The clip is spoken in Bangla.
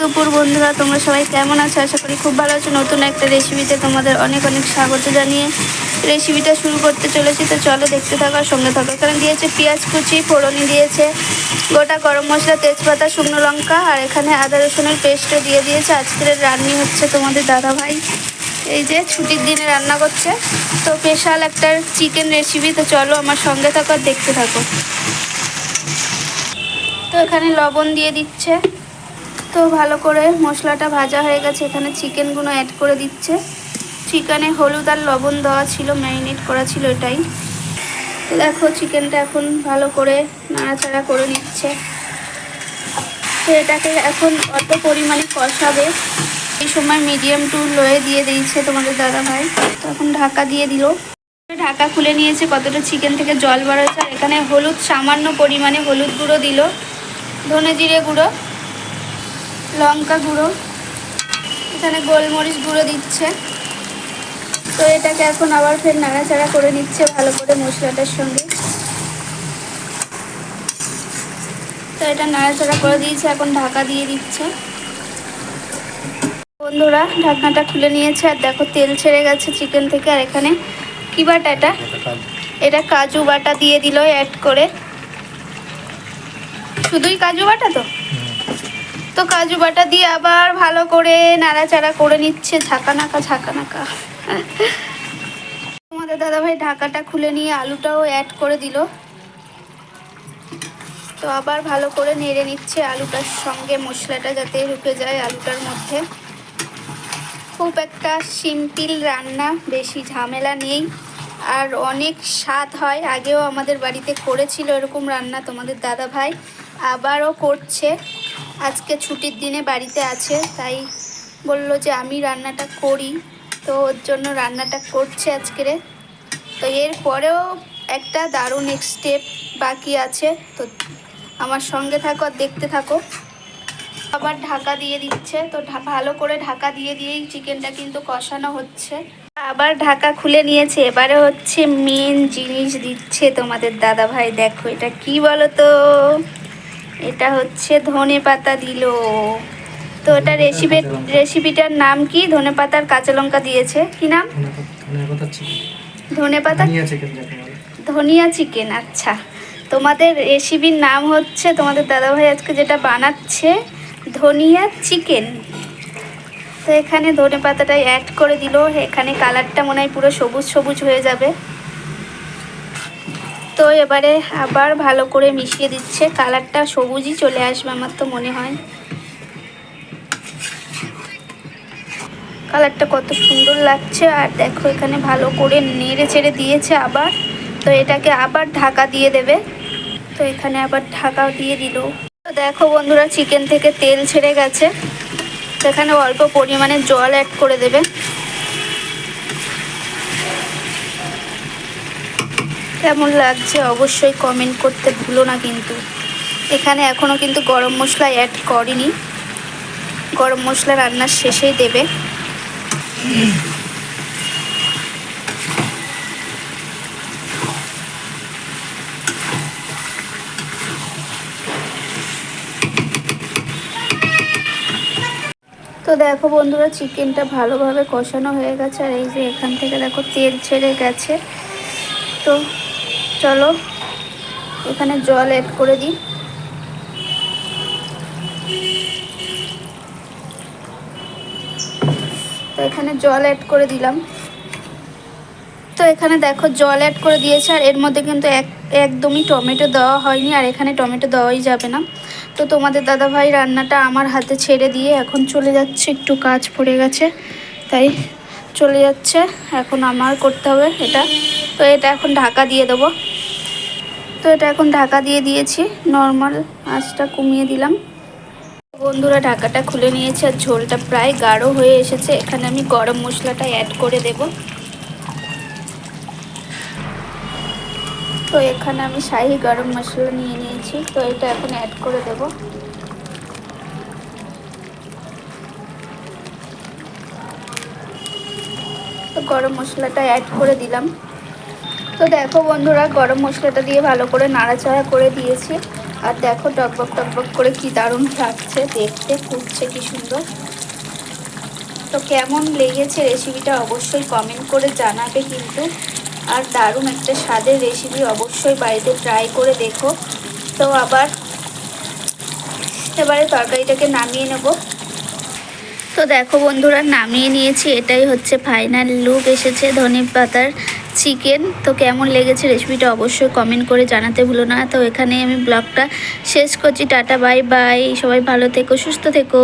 দুপুর, বন্ধুরা। তোমরা সবাই কেমন আছো? আশা করি খুব ভালো আছো। নতুন একটা রেসিপিতে তোমাদের অনেক অনেক স্বাগত জানিয়ে রেসিপিটা শুরু করতে চলেছি। তো চলো দেখতে থাকো সঙ্গে থাকো। এখানে দিয়েছে পেঁয়াজ কুচি, ফোড়নি দিয়েছে, গোটা গরম মশলা, তেজপাতা, শুকনো লঙ্কা, আর এখানে আদা রসুনের পেস্টও দিয়ে দিয়েছে। আজকের রান্নি হচ্ছে তোমাদের দাদা ভাই এই যে ছুটির দিনে রান্না করছে। তো স্পেশাল একটা চিকেন রেসিপি তো চলো আমার সঙ্গে থাকো আর দেখতে থাকো। তো এখানে লবণ দিয়ে দিচ্ছে। তো ভালো করে মশলাটা ভাজা হয়ে গেছে। এখানে চিকেনগুলো অ্যাড করে দিচ্ছে। চিকেনে হলুদ আর লবণ দেওয়া ছিল ম্যারিনেট করা ছিল এটাই। তো দেখো চিকেনটা এখন ভালো করে নাড়াচাড়া করে নিচ্ছে। তো এটাকে এখন অত পরিমাণে কষাবে। এই সময় মিডিয়াম টু লোয়ে দিয়ে দিয়েছে তোমাদের দাদা ভাই তো এখন ঢাকা দিয়ে দিল। ঢাকা খুলে নিয়েছে, কতটা চিকেন থেকে জল হয়েছে। আর এখানে হলুদ সামান্য পরিমাণে হলুদ গুঁড়ো দিল। ধনে জিরে গুঁড়ো। লঙ্কা গুঁড়ো এখানে গোলমরিচ গুঁড়ো দিচ্ছে। তো এটাকে এখন আবার ফের নাড়াচাড়া করে নিচ্ছে ভালো করে মশলাটার সঙ্গে। তো এটা নাড়াচাড়া করে দিয়েছে এখন ঢাকা দিয়ে দিচ্ছে। বন্ধুরা ঢাকনাটা খুলে নিয়েছে আর দেখো তেল ছেড়ে গেছে চিকেন থেকে আর এখানে কি বাটা এটা? এটা কাজু। বাটা দিয়ে দিল অ্যাড করে। শুধুই কাজু বাটা তো? তো কাজু বাটা দিয়ে আবার ভালো করে নাড়াচাড়া করে নিচ্ছে ঝাঁকা নাকা ঝাঁকা নাকা তোমাদের দাদাভাই ঢাকাটা খুলে নিয়ে আলুটাও অ্যাড করে দিল। তো আবার ভালো করে নেড়ে নিচ্ছে আলুটার সঙ্গে, মশলাটা যাতে ঢুকে যায় আলুটার মধ্যে। খুব একটা সিম্পল রান্না, বেশি ঝামেলা নেই। আর অনেক স্বাদ হয়। আগেও আমাদের বাড়িতে করেছিল এরকম রান্না তোমাদের দাদা ভাই আবারও করছে। আজকে ছুটির দিনে বাড়িতে আছে, তাই বলল যে আমি রান্নাটা করি। তো ওর জন্য রান্নাটা করছে আজকের। তো এর পরেও একটা দারুণ স্টেপ বাকি আছে। তো আমার সঙ্গে থাকো আর দেখতে থাকো। আবার ঢাকা দিয়ে দিচ্ছে। তো ভালো করে ঢাকা দিয়ে দিয়েই চিকেনটা কিন্তু কষানো হচ্ছে। আবার ঢাকা খুলে নিয়েছে। এবারে হচ্ছে মেন জিনিস দিচ্ছে তোমাদের দাদা ভাই দেখো এটা কি বলো তো এটা হচ্ছে ধনে পাতা দিল। তো এটা রেসিপি রেসিপিটার নাম কি? ধনে পাতার কাঁচা লঙ্কা দিয়েছে। কি নাম? ধনে পাতা ধনিয়া চিকেন আচ্ছা। তোমাদের রেসিপির নাম হচ্ছে তোমাদের দাদাভাই আজকে যেটা বানাচ্ছে ধনিয়া চিকেন। তো এখানে ধনে পাতাটা অ্যাড করে দিল। এখানে কালারটা মনে হয় পুরো সবুজ সবুজ হয়ে যাবে। তো এবারে আবার ভালো করে মিশিয়ে দিচ্ছে। কালারটা সবুজই চলে আসবে আমার তো মনে হয়। কালারটা কত সুন্দর লাগছে। আর দেখো এখানে ভালো করে নেড়ে চেড়ে দিয়েছে আবার। তো এটাকে আবার ঢাকা দিয়ে দেবে। তো এখানে আবার ঢাকা দিয়ে দিল। তো দেখো বন্ধুরা চিকেন থেকে তেল ছেড়ে গেছে। তো এখানে অল্প পরিমাণে জল অ্যাড করে দেবে। কেমন লাগছে অবশ্যই কমেন্ট করতে ভুলো না কিন্তু। এখানে এখনও কিন্তু গরম মশলা অ্যাড করিনি। গরম মশলা রান্নার শেষেই দেবে। তো দেখো বন্ধুরা চিকেনটা ভালোভাবে কষানো হয়ে গেছে, আর এই যে এখান থেকে দেখো তেল ছেড়ে গেছে। তো চলো, এখানে জল অ্যাড করে দিই। তো এখানে জল অ্যাড করে দিলাম। তো এখানে দেখো জল অ্যাড করে দিয়েছে, আর এর মধ্যে কিন্তু এক, একদমই টমেটো দেওয়া হয়নি, আর এখানে টমেটো দেওয়াই যাবে না। তো তোমাদের দাদাভাই রান্নাটা আমার হাতে ছেড়ে দিয়ে এখন চলে যাচ্ছে, একটু কাজ পড়ে গেছে, তাই চলে যাচ্ছে, এখন আমার করতে হবে এটা। তো এটা এখন ঢাকা দিয়ে দেবো। তো এটা এখন ঢাকা দিয়ে দিয়েছি নর্মাল আঁচটা কমিয়ে দিলাম। বন্ধুরা, ঢাকাটা খুলে নিয়েছে, আর ঝোলটা প্রায় গাঢ় হয়ে এসেছে। এখানে আমি গরম মশলাটা অ্যাড করে দেব। তো এখানে আমি শাহি গরম মশলা নিয়ে নিয়েছি। তো এটা এখন অ্যাড করে দেব। তো গরম মশলাটা অ্যাড করে দিলাম। তো দেখো বন্ধুরা, গরম মশলাটা দিয়ে ভালো করে নাড়াচাড়া করে দিয়েছি। আর দেখো টকবক টকবক করে কি দারুণ লাগছে দেখতে, ফুটছে কি সুন্দর। তো কেমন লেগেছে রেসিপিটা অবশ্যই কমেন্ট করে জানাবে কিন্তু। আর দারুণ একটা স্বাদের রেসিপি অবশ্যই বাড়িতে ট্রাই করে দেখো। তো আবার এবারে তরকারিটাকে নামিয়ে নেব। তো দেখো বন্ধুরা, নামিয়ে নিয়েছি। এটাই হচ্ছে ফাইনাল লুক এসেছে ধনে পাতার চিকেন তো কেমন লেগেছে রেসিপিটা অবশ্যই কমেন্ট করে জানাতে ভুলো না। তো এখানে আমি ব্লগটা শেষ করছি। টাটা বাই বাই সবাই ভালো থেকো, সুস্থ থেকো।